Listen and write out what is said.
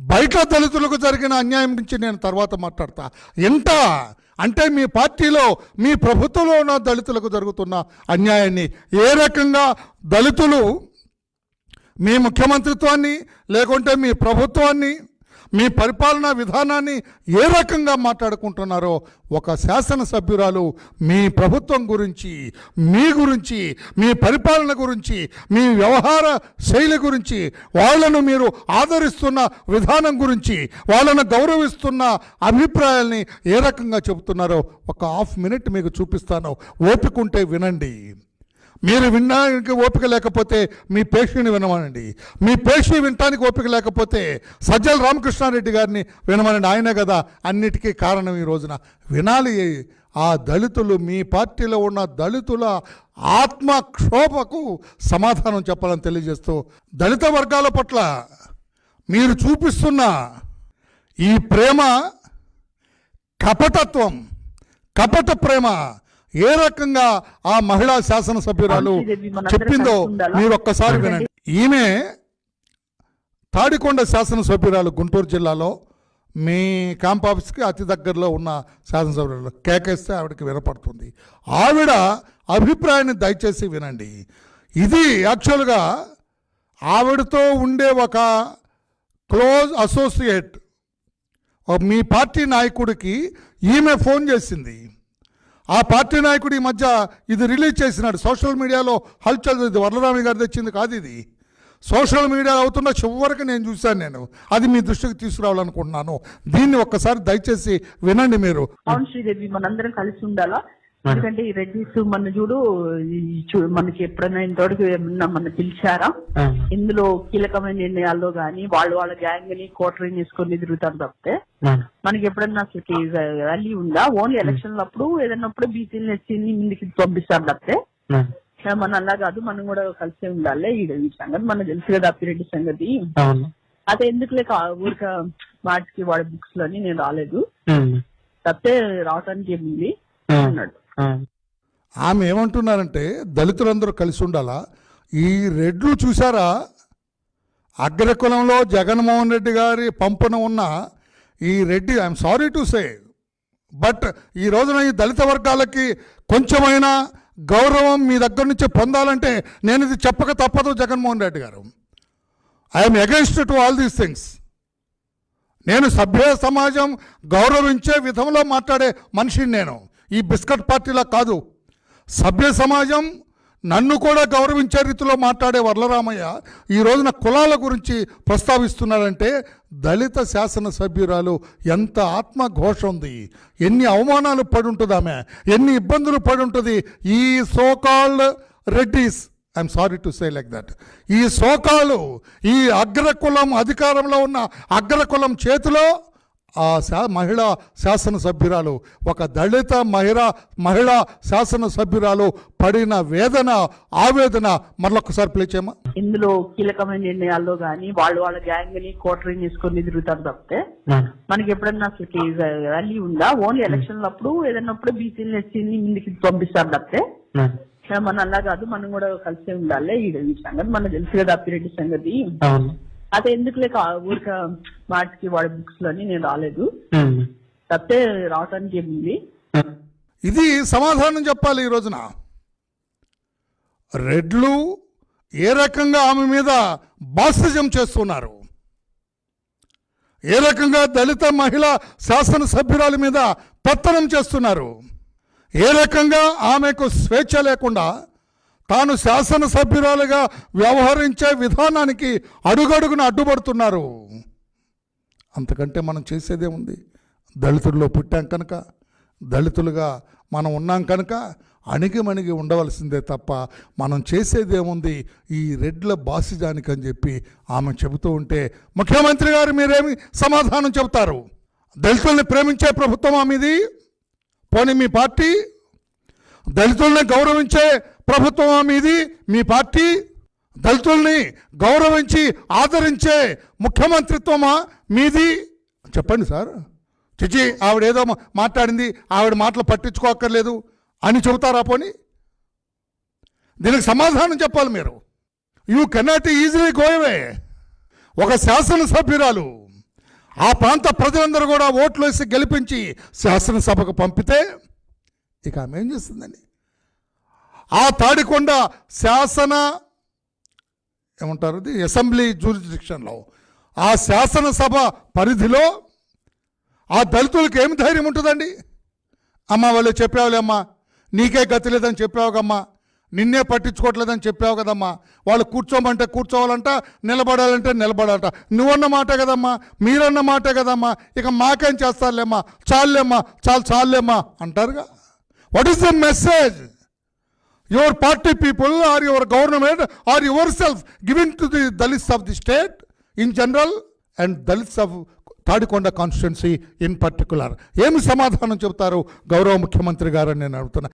బయట దళితులకు జరిగిన అన్యాయం గురించి నేను తర్వాత మాట్లాడతా. ఎంత? అంటే మీ పార్టీలో మీ ప్రభుత్వంలో ఉన్న దళితులకు జరుగుతున్న అన్యాయాన్ని ఏ రకంగా దళితులు మీ ముఖ్యమంత్రిత్వాన్ని లేకుంటే మీ ప్రభుత్వాన్ని మీ పరిపాలనా విధానాన్ని ఏ రకంగా మాట్లాడుకుంటున్నారో ఒక శాసనసభ్యురాలు మీ ప్రభుత్వం గురించి మీ గురించి మీ పరిపాలన గురించి మీ వ్యవహార శైలి గురించి వాళ్ళను మీరు ఆదరిస్తున్న విధానం గురించి వాళ్ళను గౌరవిస్తున్న అభిప్రాయాల్ని ఏ రకంగా చెబుతున్నారో ఒక హాఫ్ మినిట్ మీకు చూపిస్తాను. ఓపిక ఉంటే వినండి. మీరు వినడానికి ఓపిక లేకపోతే మీ పేషిని వినమనండి. మీ పేషి వినటానికి ఓపిక లేకపోతే సజ్జల రామకృష్ణారెడ్డి గారిని వినమనండి. ఆయనే కదా అన్నిటికీ కారణం ఈ రోజున. వినాలి ఆ దళితులు మీ పార్టీలో ఉన్న దళితుల ఆత్మక్షోభకు సమాధానం చెప్పాలని తెలియజేస్తూ దళిత వర్గాల పట్ల మీరు చూపిస్తున్న ఈ ప్రేమ కపటత్వం కపట ప్రేమ ఏ రకంగా ఆ మహిళా శాసనసభ్యురాలు చెప్పిందో? మీరు ఒక్కసారి వినండి. ఈమె తాడికొండ శాసనసభ్యురాలు గుంటూరు జిల్లాలో మీ క్యాంప్ ఆఫీస్కి అతి దగ్గరలో ఉన్న శాసనసభ్యురాలు కేకేస్తే ఆవిడకి వినపడుతుంది. ఆవిడ అభిప్రాయాన్ని దయచేసి వినండి. ఇది యాక్చువల్గా ఆవిడతో ఉండే ఒక క్లోజ్ అసోసియేట్ మీ పార్టీ నాయకుడికి ఈమె ఫోన్ చేసింది. ఆ పార్టీ నాయకుడు ఈ మధ్య ఇది రిలీజ్ చేసినాడు. సోషల్ మీడియాలో హల్చల్ ఇది. వరలరామి గారు తెచ్చింది కాదు ఇది. సోషల్ మీడియా అవుతున్న చివరికి నేను చూశాను నేను. అది మీ దృష్టికి తీసుకురావాలనుకుంటున్నాను. దీన్ని ఒక్కసారి దయచేసి వినండి మీరు. అవును శ్రీదేవి మనందరం కలిసి ఉండాలా? ఎందుకంటే ఈ రెడ్డిస్ మన చూడు మనకి ఎప్పుడైనా ఇంతవరకు ఏమన్నా మన పిలిచారా? ఇందులో కీలకమైన నిర్ణయాల్లో గానీ వాళ్ళు వాళ్ళ గ్యాంగ్ని కోటరింగ్ చేసుకొని తిరుగుతారు తప్పితే మనకి ఎప్పుడన్నా అసలు వాల్యూ ఉందా? ఓన్లీ ఎలక్షన్ అప్పుడు ఏదైనా బీసీని ఎస్సీని ముందుకి పంపిస్తారు తప్పితే మన అలా కాదు మనం కూడా కలిసే ఉండాలి. ఈ సంగతి మనకు తెలుసు కదా అప్పిరెడ్డి సంగతి. అదే ఎందుకు లేక ఊరిక వాటికి వాడి బుక్స్లోని నేను రాలేదు. తప్పితే రావటానికి ఏముంది? అన్నాడు. ఆమె ఏమంటున్నారంటే దళితులందరూ కలిసి ఉండాలా? ఈ రెడ్లు చూసారా అగ్రకులంలో జగన్మోహన్ రెడ్డి గారి పంపున ఉన్న ఈ Reddy I'm sorry to say but ఈ రోజున ఈ దళిత వర్గాలకి కొంచెమైనా గౌరవం మీ దగ్గర నుంచి పొందాలంటే నేను ఇది చెప్పక తప్పదు జగన్మోహన్ రెడ్డి గారు. I'm against to all these things నేను సభ్య సమాజం గౌరవించే విధంలో మాట్లాడే మనిషిని నేను. ఈ బిస్కట్ పార్టీలా కాదు. సభ్య సమాజం నన్ను కూడా గౌరవించే రీతిలో మాట్లాడే వరలరామయ్య ఈ రోజున కులాల గురించి ప్రస్తావిస్తున్నాడంటే దళిత శాసనసభ్యురాలు ఎంత ఆత్మఘోష ఉంది. ఎన్ని అవమానాలు పడి ఉంటుంది ఆమె ఎన్ని ఇబ్బందులు పడి ఉంటుంది ఈ so called Reddys I'm sorry to say like that ఈ సోకాలు ఈ అగ్రకులం అధికారంలో ఉన్న అగ్రకులం చేతిలో ఆ శా మహిళా శాసనసభ్యురాలు ఒక దళిత మహిళా మహిళా శాసనసభ్యురాలు పడిన వేదన ఆవేదన మరొకసారి పిలిచేమా ఇందులో కీలకమైన నిర్ణయాల్లో గానీ వాళ్ళు వాళ్ళ గ్యాంగ్ని కోటరింగ్ చేసుకొని తిరుగుతారు తప్పితే మనకి ఎప్పుడన్నా అసలు వాల్యూ ఉందా? ఓన్లీ ఎలక్షన్ అప్పుడు ఏదైనా బీసీని ఎస్సీని ముందుకి పంపిస్తారు తప్పితే మన అలా కాదు మనం కూడా కలిసే ఉండాలి. ఈ సంగతి మనకు తెలుసు కదా అప్పిరెడ్డి సంగతి. అవును. అదే ఎందుకు లేక ఊరిక వాటికి వాడి బుక్స్లోని నేను రాలేదు. తప్పితే రావటానికి ఏముంది? ఇది సమాధానం చెప్పాలి ఈ రోజున. రెడ్లు ఏ రకంగా ఆమె మీద బాస్తిజం చేస్తున్నారు? ఏ రకంగా దళిత మహిళ శాసనసభ్యురాలి మీద పెత్తనం చేస్తున్నారు? ఏ రకంగా ఆమెకు స్వేచ్ఛ లేకుండా తాను శాసనసభ్యురాలుగా వ్యవహరించే విధానానికి అడుగడుగున అడ్డుపడుతున్నారు. అంతకంటే మనం చేసేదేముంది దళితుల్లో పుట్టాం కనుక దళితులుగా మనం ఉన్నాం కనుక అణిగిమణిగి ఉండవలసిందే తప్ప మనం చేసేదేముంది ఈ రెడ్ల బాసిజానికి అని చెప్పి ఆమె చెబుతూ ఉంటే ముఖ్యమంత్రి గారు మీరేమి సమాధానం చెబుతారు? దళితుల్ని ప్రేమించే ప్రభుత్వం ఆమెది పోనీ మీ పార్టీ? దళితుల్ని గౌరవించే ప్రభుత్వం మీది మీ పార్టీ దళితుల్ని గౌరవించి ఆదరించే ముఖ్యమంత్రిత్వమా మీది? చెప్పండి సార్. చిచి ఆవిడ ఏదో మాట్లాడింది ఆవిడ మాటలు పట్టించుకోక్కర్లేదు అని చెబుతారా పోని? దీనికి సమాధానం చెప్పాలి మీరు. యూ కెనాట్ ఈజీలీ గోయవే ఒక శాసనసభ్యురాలు ఆ ప్రాంత ప్రజలందరూ కూడా ఓట్లు వేసి గెలిపించి శాసనసభకు పంపితే ఇక ఆమె ఏం చేస్తుందండి? ఆ తాడికొండ శాసన ఏమంటారు ఇది అసెంబ్లీ జ్యూరిడిక్షన్లో ఆ శాసనసభ పరిధిలో ఆ దళితులకు ఏమి ధైర్యం ఉంటుందండి? అమ్మ వాళ్ళు చెప్పావులే అమ్మా నీకే గతి లేదని చెప్పావు కమ్మా నిన్నే పట్టించుకోవట్లేదని చెప్పావు కదమ్మా. వాళ్ళు కూర్చోమంటే కూర్చోవాలంట నిలబడాలంటే నిలబడాలంట. నువ్వన్న మాట కదమ్మా మీరన్న మాట కదమ్మా. ఇక మాకేం చేస్తారులేమ్మా? చాలులేమ్మా చాలు చాలులేమ్మా అంటారుగా. What is the message your party people are your government are your self giving to the Dalits of the state in general and Dalits of Tadikonda constituency in particular ఏమి సమాధానం చెబుతారు గౌరవ ముఖ్యమంత్రి గారని నేను అడుగుతున్నాను